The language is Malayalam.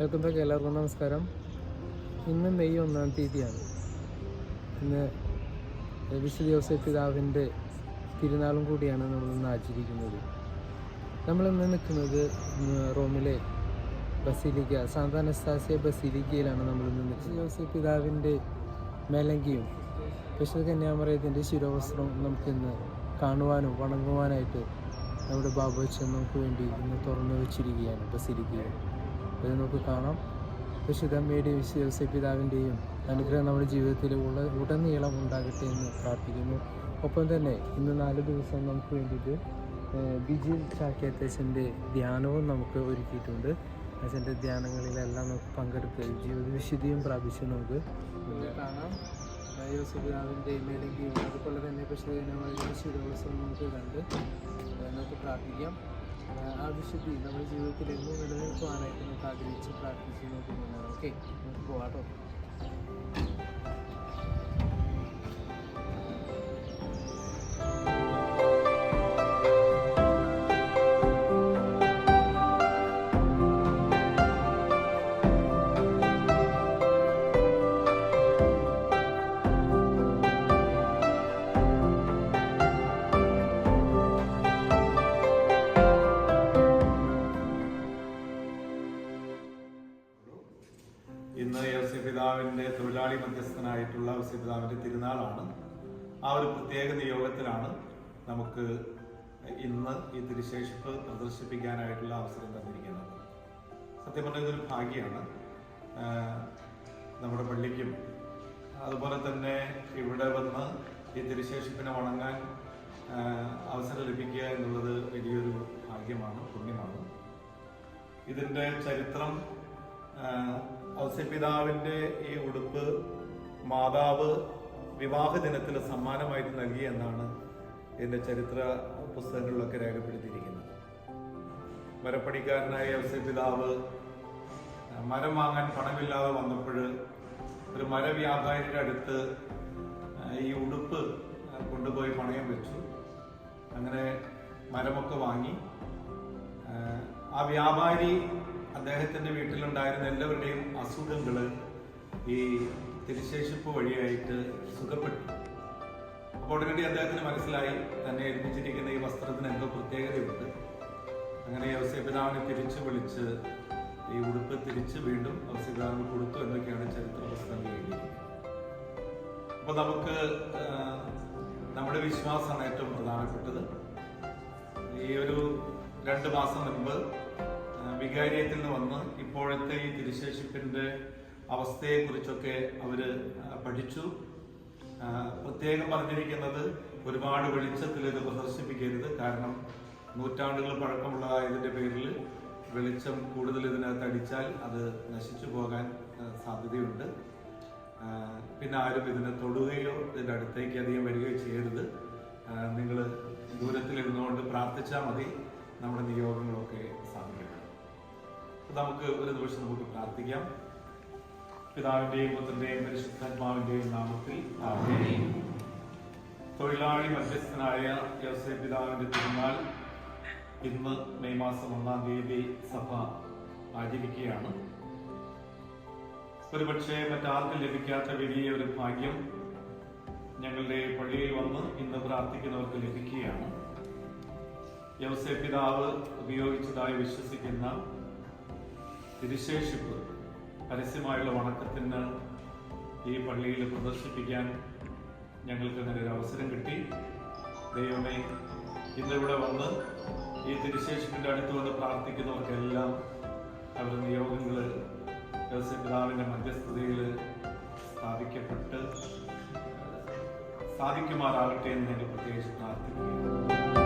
വെൽക്കം ബാക്ക് എല്ലാവർക്കും നമസ്കാരം. ഇന്ന് മെയ് ഒന്നാം തീയതിയാണ്. ഇന്ന് വിശുദ്ധ ദിവസ പിതാവിന്റെ തിരുനാളും കൂടിയാണ് നമ്മൾ ഇന്ന് ആചരിക്കുന്നത്. നമ്മളിന്ന് നിൽക്കുന്നത് റോമിലെ ബസീലിക്ക സാന്താനസ്താസിയ ബസീലിക്കയിലാണ് നമ്മൾ ഇന്ന് നിൽക്കുന്നത്. യോസഫ് പിതാവിന്റെ മേലങ്കിയും വിശുദ്ധ കന്യാമറയത്തിന്റെ ശിരോവസ്ത്രവും നമുക്കിന്ന് കാണുവാനും വണങ്ങുവാനായിട്ട് നമ്മുടെ ബാബുവച്ചൻ നമുക്ക് വേണ്ടി ഇന്ന് തുറന്നു വെച്ചിരിക്കുകയാണ് ബസീലിക്കയിൽ. അത് നമുക്ക് കാണാം. വിശുദ്ധമ്മയുടെയും വിശ്വസി പിതാവിന്റെയും അനുഗ്രഹം നമ്മുടെ ജീവിതത്തിൽ ഉള്ള ഉടനീളം ഉണ്ടാകട്ടെ എന്ന് പ്രാർത്ഥിക്കുന്നു. ഒപ്പം തന്നെ ഇന്ന് നാല് ദിവസം നമുക്ക് വേണ്ടിയിട്ട് ബിജിൽ ചാക്യാത്തച്ഛന്റെ ധ്യാനവും നമുക്ക് ഒരുക്കിയിട്ടുണ്ട്. അച്ഛന്റെ ധ്യാനങ്ങളിലെല്ലാം നമുക്ക് പങ്കെടുത്ത് ജീവിത വിശുദ്ധിയും പ്രാപിച്ച് നമുക്ക് കാണാം. ഏഹ്, മേലെങ്കിലും അതുപോലെ തന്നെ വിശുദ്ധ ദിവസം നമുക്ക് കണ്ട് നമുക്ക് പ്രാർത്ഥിക്കാം. ആ വിശുദ്ധി നമ്മുടെ ജീവിതത്തിൽ എന്നും നിലനിൽക്കുവാനായിട്ട് നമുക്ക് ആഗ്രഹിച്ച് പ്രാർത്ഥിച്ച് മുന്നേറാം ഓക്കെ നമുക്ക് പോവാട്ടോ. ഇന്ന് യോസപിതാവിന്റെ തൊഴിലാളി മധ്യസ്ഥനായിട്ടുള്ള യോസപിതാവിന്റെ തിരുനാളാണ്. ആ ഒരു പ്രത്യേക നിയോഗത്തിലാണ് നമുക്ക് ഇന്ന് ഈ തിരുശേഷിപ്പ് പ്രദർശിപ്പിക്കാനായിട്ടുള്ള അവസരം തന്നിരിക്കുന്നത്. സത്യം പറഞ്ഞ ഇതൊരു ഭാഗ്യമാണ്. നമ്മുടെ പള്ളിക്കും അതുപോലെ തന്നെ ഇവിടെ വന്ന് ഈ തിരുശേഷിപ്പിനെ വണങ്ങാൻ അവസരം ലഭിക്കുക എന്നുള്ളത് വലിയൊരു ഭാഗ്യമാണ് പുണ്യമാണ്. ഇതിന്റെ ചരിത്രം ഔസ്യപിതാവിന്റെ ഈ ഉടുപ്പ് മാതാവ് വിവാഹ ദിനത്തിൽ സമ്മാനമായിട്ട് നൽകി എന്നാണ് ഇതിന്റെ ചരിത്ര പുസ്തകങ്ങളിലൊക്കെ രേഖപ്പെടുത്തിയിരിക്കുന്നത്. മരപ്പണിക്കാരനായ ഔസ്യപിതാവ് മരം വാങ്ങാൻ പണമില്ലാതെ വന്നപ്പോൾ ഒരു മരവ്യാപാരിയുടെ അടുത്ത് ഈ ഉടുപ്പ് കൊണ്ടുപോയി പണയം വെച്ചു. അങ്ങനെ മരമൊക്കെ വാങ്ങി. ആ വ്യാപാരി അദ്ദേഹത്തിന്റെ വീട്ടിലുണ്ടായിരുന്ന എല്ലാവരുടെയും അസുഖങ്ങൾ ഈ തിരുശേഷിപ്പ് വഴിയായിട്ട് സുഖപ്പെട്ടു. അപ്പോൾ ഉടനടി അദ്ദേഹത്തിന് മനസ്സിലായി തന്നെ ഏൽപ്പിച്ചിരിക്കുന്ന ഈ വസ്ത്രത്തിന് എന്തോ പ്രത്യേകതയുണ്ട്. അങ്ങനെ ഔസ്യപിതാവിനെ തിരിച്ചു വിളിച്ച് ഈ ഉടുപ്പ് തിരിച്ച് വീണ്ടും ഔസ്യപിതാവിന് കൊടുത്തു എന്നൊക്കെയാണ് ചരിത്ര പുസ്തകം എഴുതിയിരിക്കുന്നത്. അപ്പൊ നമുക്ക് നമ്മുടെ വിശ്വാസമാണ് ഏറ്റവും പ്രധാനപ്പെട്ടത്. ഈ ഒരു രണ്ട് മാസം മുൻപ് വികാരിയത്തിൽ നിന്ന് വന്ന് ഇപ്പോഴത്തെ ഈ തിരുശേഷിപ്പിന്റെ അവസ്ഥയെക്കുറിച്ചൊക്കെ അവർ പഠിച്ചു. പ്രത്യേകം പറഞ്ഞിരിക്കുന്നത് ഒരുപാട് വെളിച്ചത്തിൽ ഇത് പ്രദർശിപ്പിക്കരുത്. കാരണം നൂറ്റാണ്ടുകൾ പഴക്കമുള്ള ഇതിന്റെ പേരിൽ വെളിച്ചം കൂടുതൽ ഇതിനകത്ത് അടിച്ചാൽ അത് നശിച്ചു പോകാൻ സാധ്യതയുണ്ട്. പിന്നെ ആരും ഇതിനെ തൊടുകയോ ഇതിന്റെ അടുത്തേക്ക് അധികം വരികയോ ചെയ്യരുത്. നിങ്ങൾ ദൂരത്തിലിരുന്നുകൊണ്ട് പ്രാർത്ഥിച്ചാൽ മതി. നമ്മുടെ നിയോഗങ്ങളൊക്കെ സാധിക്കും നമുക്ക് ഒരു നിമിഷം നമുക്ക് പ്രാർത്ഥിക്കാം. പിതാവിന്റെയും പുത്രന്റെയും പരിശുദ്ധാത്മാവിന്റെയും നാമത്തിൽ. തൊഴിലാളി മധ്യസ്ഥനായ യോസെ പിതാവിന്റെ തിരുനാൾ ഇന്ന് മെയ് മാസം ഒന്നാം തീയതി സഭ ആചരിക്കുകയാണ്. ഒരുപക്ഷെ മറ്റാർക്കും ലഭിക്കാത്ത വലിയ ഒരു ഭാഗ്യം ഞങ്ങളുടെ പള്ളിയിൽ വന്ന് ഇന്ന് പ്രാർത്ഥിക്കുന്നവർക്ക് ലഭിക്കുകയാണ്. യവസെ പിതാവ് ഉപയോഗിച്ചതായി വിശ്വസിക്കുന്ന തിരുശേഷിപ്പ് പരസ്യമായുള്ള വണക്കത്തിന് ഈ പള്ളിയിൽ പ്രദർശിപ്പിക്കാൻ ഞങ്ങൾക്ക് അങ്ങനെ ഒരു അവസരം കിട്ടി. ദൈവമേ ഇന്നിവിടെ വന്ന് ഈ തിരുശേഷിപ്പിന്റെ അടുത്ത് വന്ന് പ്രാർത്ഥിക്കുന്നവർക്കെല്ലാം അവരുടെ നിയോഗങ്ങൾ യോസെ പിതാവിന്റെ മധ്യസ്ഥതയിൽ സ്ഥാപിക്കപ്പെട്ട് സാധിക്കുമാറാകട്ടെ എന്ന് ഞങ്ങൾ പ്രത്യേകിച്ച് പ്രാർത്ഥിക്കുകയാണ്.